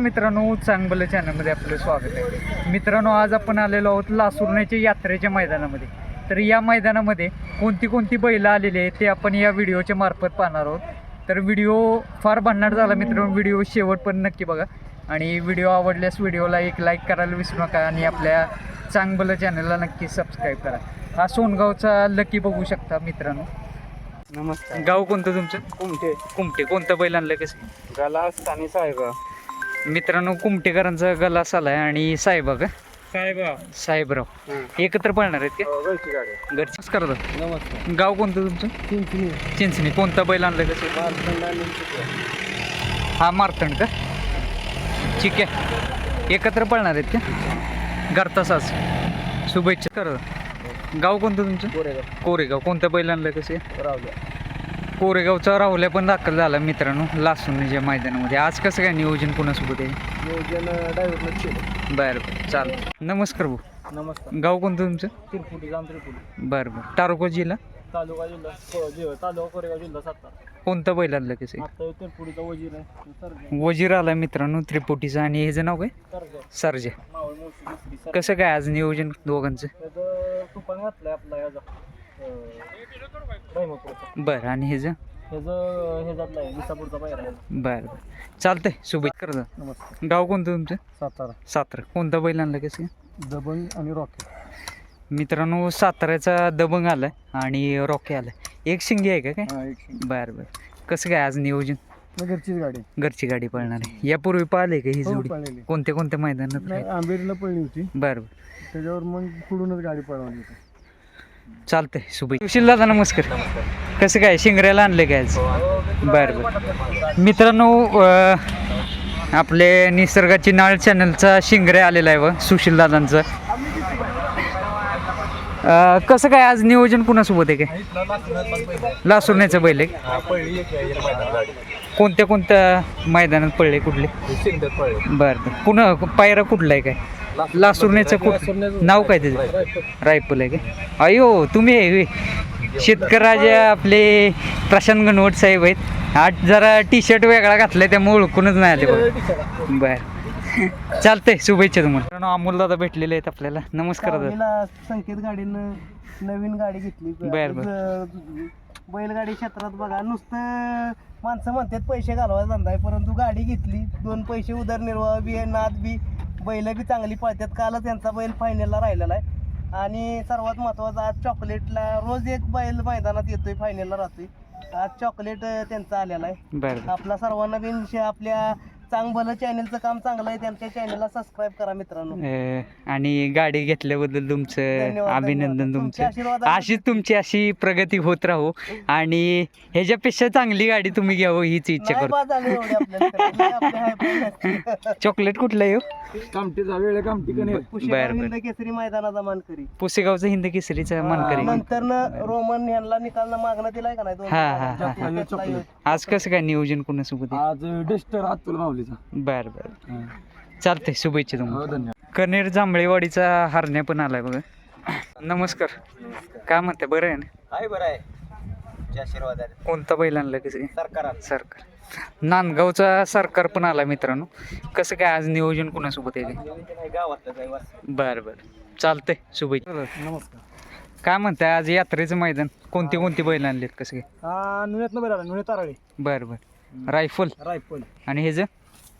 मित्रांनो चांगलं चॅनलमध्ये आपलं स्वागत आहे. मित्रांनो आज आपण आलेलो आहोत लासुरण्याच्या यात्रेच्या मैदानामध्ये. तर या मैदानामध्ये कोणती कोणती बैलं आलेली आहेत ते आपण या व्हिडिओच्या मार्फत पाहणार आहोत. तर व्हिडिओ फार भन्नाट झाला मित्रांनो व्हिडिओ शेवट पण नक्की बघा. आणि व्हिडिओ आवडल्यास व्हिडिओला एक लाईक करायला विसरू नका आणि आपल्या चांगलं चॅनलला नक्की सबस्क्राईब करा. हा सोनगावचा लकी बघू शकता मित्रांनो. नमस्कार. गाव कोणतं तुमचं? कुमटे. कुमटे. कोणतं बैल आणलं कसं? आणि साहेबा. मित्रांनो कुमटेकरांचा गलास आलाय आणि साहेबा का साहेबा. साहेबराव. एकत्र पळणार आहेत का? गाडी. घरचीच करतात नमस्कार. गाव कोणतं तुमचं? चिंचणी. चिंचणी. कोणता बैल आणलं कसं. हा मारतंड का? ठीक आहे. एकत्र पळणार आहेत का? घरता सास. शुभेच्छा. करत गाव कोणतं तुमचं? कोरेगाव. कोरेगाव. कोणतं बैल आणलं कसं रावल्या कोरेगावचा राहुल्या पण दाखल झाला मित्रांनो लासूनच्या मैदानामध्ये. आज कसं काय नियोजन कोणासोबत आहे? नियोजन केलं बरं बरं चालतं नमस्कार भाऊ. नमस्कार. गाव कोणतं तुमचं? तिरपुटी जाम त्रिपुटी. बरं बरं. तारुको जिल्हा? तालुका जिल्हा को- जे- तालुका कोरेगाव जिल्हा सातारा. कोणतं कसं आता तिरपुटीचा वजीर आहे. सरजा. वजीर आला मित्रांनो त्रिपोटीचं. आणि ह्याचं नाव काय? सरजा. सरजे. मावळ मोठी दुसरी सर कसं काय आज नियोजन दोघांचं? त्याचं तुफान घातलंय आपला याचा. बरं आणि हे बरं बरं. चालतंय शुभेच्छा. करा नमस्कार. गाव कोणतं तुमचं? सातारा. सातारा. कोणता बैल आणलं कसं दबंग आणि रॉकेट मित्रांनो साताऱ्याचा दबंग आलाय आणि रॉकी आलाय. एक शिंगी आहे का काय? बरं बरं. कसं काय आज नियोजन? घरचीच गाडी घरची गाडी पळणार आहे. यापूर्वी पाहिले का ही हो, जोडी. कोणत्या कोणत्या मैदानात? आंबेरीला पळली होती. बरं बरं. त्याच्यावर मग पुढूनच गाडी पळवली होती. चालतंय सुशील दादा नमस्कार. कसं काय शिंगऱ्याला आणलं काय आज? बरं बरं. मित्रांनो अं, आपले निसर्गाची नाळ चॅनलचा शिंगरे आलेला आहे व सुशील दादांचं. अं, कसं काय आज नियोजन कुणासोबत आहे काय? लासुरण्याचं बैल आहे. कोणत्या कोणत्या मैदानात पडले कुठले? बरं बरं. पुन्हा पायरा कुठला आहे काय? लासुरण्याचं कुठ नाव काय त्याचं? रायफल आहे का? अयो तुम्ही आहे होय. शेतकराजे आपले प्रशांत गणवट साहेब आहेत. आज जरा टी शर्ट वेगळा घातलाय त्यामुळे ओळखूनच नाही आले बघ. बर. चालतंय शुभेच्छा तुम्हाला. अमोल दादा भेटलेले आहेत आपल्याला. नमस्कार दादा. संकेत गाडीनं नवीन गाडी घेतली. बर, बर. बैलगाडी क्षेत्रात बघा नुसतं माणसं म्हणतात पैसे घालवायचा धंदा आहे परंतु गाडी घेतली. दोन पैसे उदरनिर्वाह बी आहे, नाद बी बैल बी चांगली पळतात कालच त्यांचा बैल फायनलला राहिलेला आहे. आणि सर्वात महत्वाचं आज चॉकलेटला रोज एक बैल मैदानात येतोय फायनलला राहतोय. आज चॉकलेट त्यांचा आलेला आहे. आपला सर्वांना शे- आपल्या चांगलं चॅनलचं काम चांगलं आहे त्यांच्या चॅनलला सबस्क्राईब करा मित्रांनो अं, आणि गाडी घेतल्याबद्दल तुमचं धन्यवाद, अभिनंदन धन्यवाद. तुमचं आशीर्वादाने- अशीच तुमची अशी प्रगती होत राहू आणि ह्याच्यापेक्षा चांगली गाडी तुम्ही घ्यावं हीच इच्छा नाही करतो बा झालं एवढे आपल्याला. लय आपले हाय पण. चॉकलेट कुठलं येऊ कामटीचा वेळ कामटी पुशेगाव बर, बर. हिंद केसरी मैदानाचा मानकरी पुसेगावचं हिंद केसरीचा मानकरी नंतर रोमन यांना निकालना मागणं दिलाय का नाही दोन हा, हा, हा, हा. आज कसं काय नियोजन कोणासोबत आहे? आज डेस्टर अतुल माऊलीचा. बर बर. चालतंय शुभेच्छा तुम्हाला. धन्यवाद. कनेर जांभळेवाडीचा हरण्या पण आलाय बघा. नमस्कार. काय म्हणते बरं आहे ना? आहे बरं आहे. आशीर्वाद कोणता बैल आणलं कसं काय सरकार. सरकार नांदगावचा सरकार पण आला मित्रांनो. कसं काय आज नियोजन कोणासोबत आहे? गावातलं बरं बरं. चालतंय शुभेच्छा. नमस्कार. काय म्हणताय आज यात्रेचं मैदान? कोणती कोणती बैल आणलीत कसं काय? हा नुण्यात न बरं नुणे ताराळे. बरं बरं. रायफल. रायफल. आणि हे जे?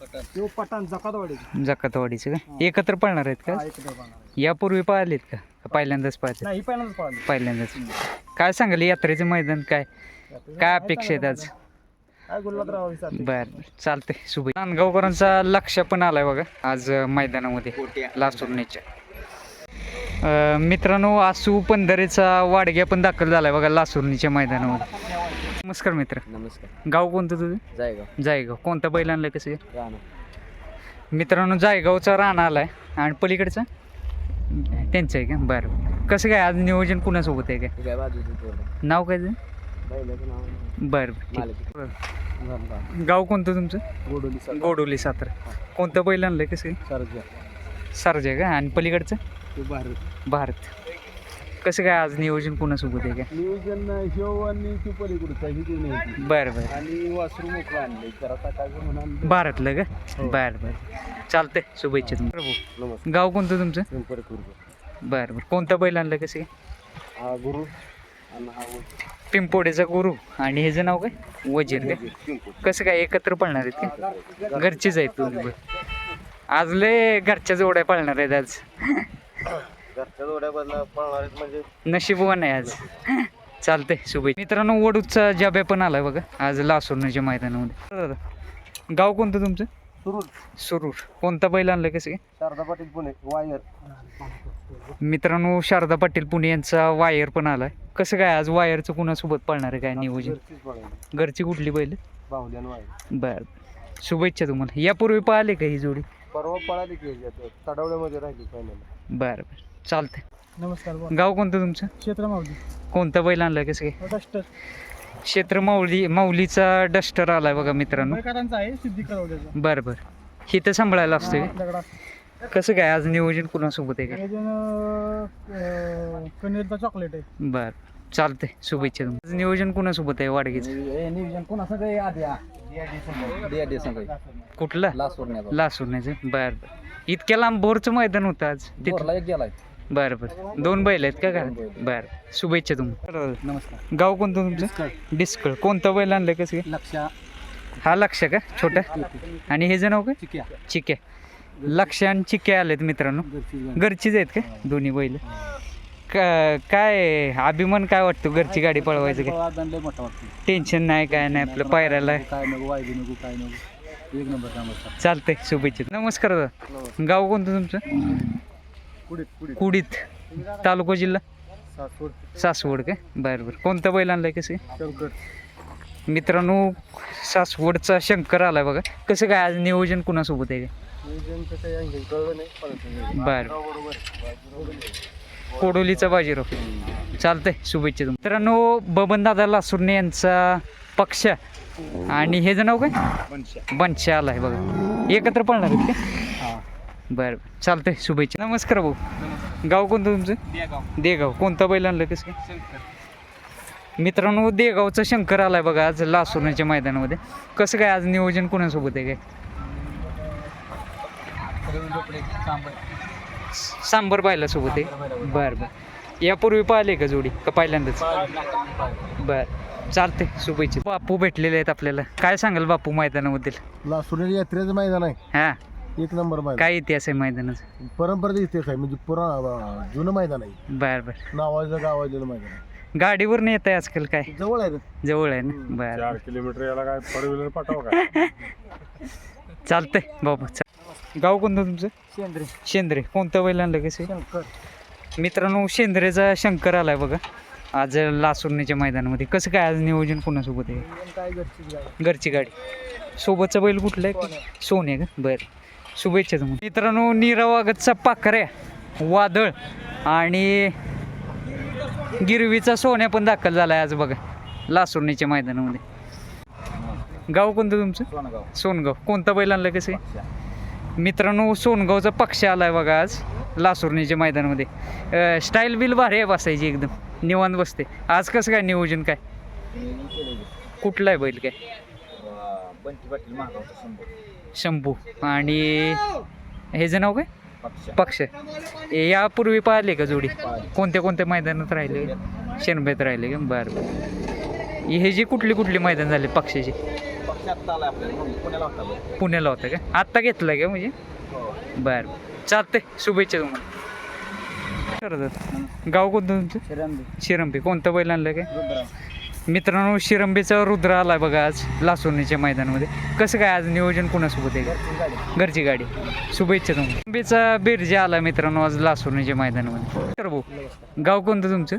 तो पठाण जकातवाडी जकातवाडीचं का? एकत्र पळणार आहेत का? यापूर्वी पाहिलेत का? का पहिल्यांदाच पाहिले नाही पहिल्यांदाच पाहिलं पहिल्यांदाच. काय सांगाल यात्रेचं मैदान काय? काय अपेक्षा आहेत आज? काय गुलाबराव बर बर. चालतंय. शुभ नांदगावकरांचा लक्ष पण आलाय बघा आज अं, मैदानामध्ये. लासुरण्याच्या अं, मित्रांनो आसू पंधरेचा वाडग्या पण दाखल झालाय बघा लासुर्णीच्या मैदानामध्ये. नमस्कार मित्र. नमस्कार. गाव कोणतं तुझं? जायगाव. जायगाव. कोणता बैल आणलं कसं? राणा. मित्रांनो जायगावचा राणा आलाय. आणि पलीकडचा? त्यांचं आहे का? बरं. बरं. कसं काय आज नियोजन कुणासोबत आहे काय? काय बाजूचं नाव काय ते? बैलाचं नाव बरं बरं. ठीक. मालकी गाव कोणतं तुमचं? गोडोली गोडोली सातारा. कोणतं बैल आणलंय कसं? काय? सरजा. सरजे का? आणि पलीकडचं? ते भारत. भारत. कसं काय आज नियोजन कुणासोबत आहे काय? नियोजन ह्यो आणि ती पलीकडचा ही दोन्ही होती. बरं बरं. आणि वासरू मोकळं आणले जरा टाकायचं म्हणून आणलं. भारतलं का? हो. बरं बरं. चालतंय शुभेच्छा तुम्हाला. प्रभू नमस्कार. गाव कोणतं तुमचं? पिंपरी खुर्द. बरं बरं. कोणतं बैल आणलं कसं काय हा गुरु आणि हा पिंपोडेचा गुरु. आणि ह्याचं नाव काय? वजीर काय पिंपरी. कसं काय एकत्र पळणार आहेत का? घरचीच आहेत दोन्ही आज लय घरच्या जोड्या पळणार आहेत आज. घरच्या जोड्या बदला पळणार आहेत म्हणजे नशीबवान आहे आज. चालतंय शुभेच्छा. मित्रांनो वडूचा जाब्या पण आलाय बघा. आज लासूरच्या मैदानामध्ये. दादा, गाव कोणतं तुमचं? सुरू सुरूर. कोणता बैल आणलं कसं काय? शारदा पाटील पुणे वायर. मित्रांनो शारदा पाटील पुणे यांचा वायर पण आलाय. कसं काय आज वायरचं कुणासोबत पळणार आहे काय नियोजन? घरचीच बघायला घरची कुठली बैल? बाहुली आणि वायर. बर शुभेच्छा तुम्हाला. यापूर्वी पाहिले का ही जोडी? परवा पळाली की ह्याच्यात, तडवड्यामध्ये राहिली फायनल बरं बरं. चालतंय. नमस्कार गाव कोणतं तुमचं? क्षेत्र मावली कोणता बैल आणलं कसं काय? डस्टर. क्षेत्र माऊली माऊलीचा डस्टर आलाय बघा मित्रांनो. मुंबईकरांचा आहे सिद्धी करवल्याचा. बरं बरं. ही तर सांभाळायला असतोय? दगडा कसं काय आज नियोजन कुणासोबत आहे चॉकलेट आहे. बर. चालतंय शुभेच्छा तुम्हाला. आज नियोजन कुणासोबत आहे वाडगीचं? नियोजन कोणा आधी कुठलं? लास्ट सोडण्याचा लासूरण्याचं बर बर. इतक्या लांब बोरचं मैदान होतं आज? तिथं बोरला एक गेलाय. बर बर. दोन बैल आहेत का घरात? बर. शुभेच्छा तुम्हाला. नमस्कार. गाव कोणतं तुमचं? डिस्कळ. कोणतं बैल आणलं कसं? लक्ष. हा लक्ष का? छोटा? आणि हे जण नाव काय चिक्या. चिक्या. लक्ष आणि चिक्या आलेत मित्रांनो. घरचीच आहेत का? दोन्ही बैल. का- काय अभिमान काय वाटतो घरची गाडी पळवायचं काय? टेन्शन नाही काय नाही आपलं असतात चालतंय शुभेच्छा. नमस्कार दादा. गाव कोणतं तुमचं? कुडीत तालुका जिल्हा? सासवड. काय बरं बरं. कोणतं बैल आणलंय कसं? मित्रांनो सासवडचा शंकर आलाय बघा. कसं काय आज नियोजन कुणासोबत आहे? काय आहे बरं. बरोबर कोडोलीचा बाजीराव. चालतंय शुभेच्छा मित्रांनो बबन दादा लासुर्णे यांचा पक्ष. आणि हे नाव काय? बनशा आलाय बघा. एकत्र पळणार आहेत का? बरं बरं. चालतंय शुभेच्छा. नमस्कार भाऊ. गाव कोणतं तुमचं? देगाव. कोणता बैल आणलं कसं काय? मित्रांनो देगावचा शंकर आलाय बघा आज लासुर्ण्याच्या मैदानामध्ये. कसं काय आज नियोजन कोणासोबत आहे काय? सांबर. पाहिला सोबत आहे. बरं बरं. यापूर्वी पाहिले का जोडी? का पहिल्यांदाच? बरं. चालते शुभेच्छा. बापू भेटलेले आहेत आपल्याला. काय सांगाल बापू मैदानाबद्दल? लासुरी यात्रेचं मैदान आहे. हा. एक नंबर मैदान. काय इतिहास आहे मैदानाचा? परंपरेचा इतिहास आहे म्हणजे पुरा जुनं मैदान आहे. बरं बरं. नावाचं गावाजलेलं मैदान आहे. गाडीवर येत आहे आजकाल काय? जवळ आहे जवळ आहे ना? बरं चार किलोमीटर याला काय फोर व्हीलर पाठव का? चालतंय बाबा चाल. गाव कोणतं तुमचं? शेंद्रे. शेंद्रे. कोणतं बैल आणलं कसं? शंकर. मित्रांनो शेंद्रेचा शंकर आलाय बघा. आज लासुर्णीच्या मैदानामध्ये. कसं काय आज नियोजन कोणासोबत आहे? काय घरचीच गाडी. घरची गाडी. सोबतचा बैल कुठला आहे? सोने का? बरं. शुभेच्छा तुम्हाला. मित्रांनो नीरावागतचा पाखऱ्या वादळ आणि गिरवीचा सोन्या पण दाखल झाला आहे आज बघा लासुर्णीच्या मैदानामध्ये. गाव कोणतं तुमचं? सोनगाव. कोणता बैल आणलं कसं? आहे? मित्रांनो सोनगावचा पक्ष आलाय बघा आज लासुर्णीच्या मैदानामध्ये. स्टाईल बिल भारी आहे बसायची एकदम. निवांत बसते. आज कसं काय नियोजन काय? कुठला आहे बैल काय? शंभू आणि ह्याचं नाव काय? पक्ष. हे यापूर्वी पाहिले का जोडी? कोणत्या कोणत्या मैदानात राहिले? शेणबेत राहिले का? बरं. बरं हे जे कुठली कुठली मैदान झाले पक्षाचे? पुण्याला होता का? आत्ता घेतलं का म्हणजे? हो. बरं. चालतंय. शुभेच्छा तुम्हाला. करतात गाव कोणतं तुमचं? शिरंबी. शिरंबे. कोणतं बैल आणलं काय? मित्रांनो शिरंबेचा रुद्र आलाय बघा आज लासोनीच्या मैदानामध्ये. कसं काय आज नियोजन कोणासोबत आहे? घरची गाडी. शुभेच्छा तुम्हाला. शिरंबेचा बिरजा आला मित्रांनो आज लासोनीच्या मैदानामध्ये. तर भाऊ गाव कोणतं तुमचं?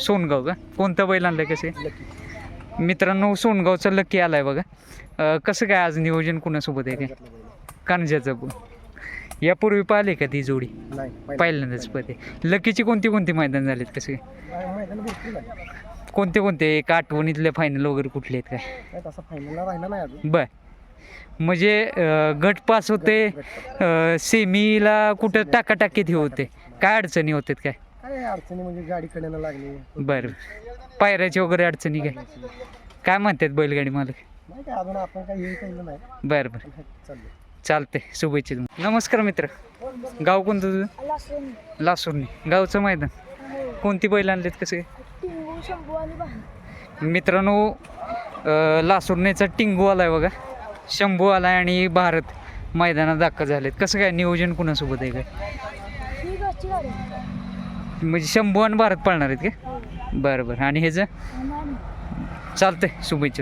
सोनगाव का? कोणतं बैल आणलं कसे मित्रांनो सोनगावचा लक्की आलाय बघा. कसं काय आज नियोजन कोणासोबत आहे काय कांजाचं पण. यापूर्वी पाहिले का ती जोडी? पहिल्यांदाच पते लकीची कोणती कोणती मैदान झालेत कसे कोणते कोणते एक आठवणीतले फायनल वगैरे कुठले आहेत काय? काय तसा फायनलला राहिला नाही अजून. बर. म्हणजे अं, गट पास होते अं, सेमीला कुठं टाकाटाकीत हे होते. काय अडचणी होतात काय? अडचणी म्हणजे गाडी कडेनं लागली. बरं. पायऱ्याची वगैरे अडचणी काय? काय म्हणतात बैलगाडी मालक? नाही काय अजून आपण काही हे केलं नाही. बरं बरं. पण चाललंय चालते शुभेच्छा तुम्हाला. नमस्कार मित्र. गाव कोणतं तुझं? लासूरनी. गावचं मैदान. कोणती बैल आणलेत कसे मित्रांनो लासूरनेचा टिंगू आलाय बघा. शंभू आलाय आणि भारत मैदानात दाखल झालेत. कसं काय नियोजन कुणासोबत आहे काय? म्हणजे शंभू आणि भारत पाळणार आहेत का? बरं बरं. आणि ह्याचं चालतंय शुभेच्छा.